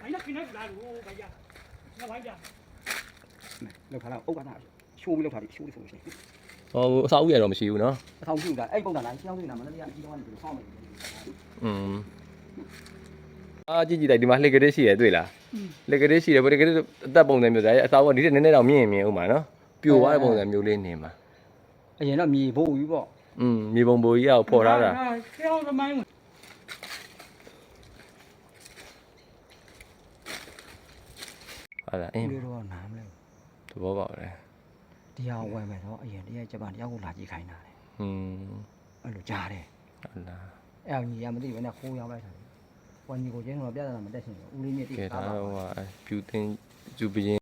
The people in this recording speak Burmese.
လိုမှတောင်းတိုင်းတွေရှိတယ်နော်ပြပေးမယ်နဲ့ဝင်ကြည့်ပြီနော်တော့တကယ်ချင်းဖွင့်ရမှာ ငါတို့ငါတောင်းတောင်းဟာဘိုင်းနဲ့ခင်းနေလာလို့ဘိုင်းရငါဘိုင်းရ လောက်ထားတော့အုတ်ကနာရှိုးပြီးလောက်ထားပြီးရှိုးပြီးဆိုလို့ရှိရင် ဟိုအစာအုပ်ရတော့မရှိဘူးနော် အဆောင်ကြည့်တာအဲ့ပုံစံတိုင်းရှင်းအောင်ကြည့်တာမလည်းတရားအကြီးတော့နေပြီးဆောင်းမယ် อืมအာကြည့်ကြည့်လိုက်ဒီမှာလှက်ကလေးရှိရတွေ့လားလှက်ကလေးရှိတယ်ဘယ်တကယ်အသက်ပုံစံမျိုးဒါအစာအုပ်ကဒီတဲ့နည်းနည်းတော့မြင်မြင်ဦးမှာနော်ပြိုသွားတဲ့ပုံစံမျိုးလေးနေမှာ အရင်တော့မြေဖို့ကြီးပေါ့ อืมမြေပုံပိုကြီးကပေါ်ထားတာ ဆောင်းသမိုင်း ဟာလားအင်းဦးလေးတော့နားမလဲသဘောပေါက်တယ်တရားဝယ်မယ်တော့အရင်တရားဂျပန်တရားကိုလာကြည့်ခိုင်းတာလေอืมအဲ့လိုကြားတယ်ဟုတ်လားအဲ့ညီရမသိဘဲနဲ့ခိုးရောက်လိုက်တာဝန်ကြီးကိုချင်းတော့ပြဿနာမတက်ရှင်ဘူးဦးလေးမြင့်တိကဲကားဒါပါတော့ဟာဖြူတင်ဂျူပရင်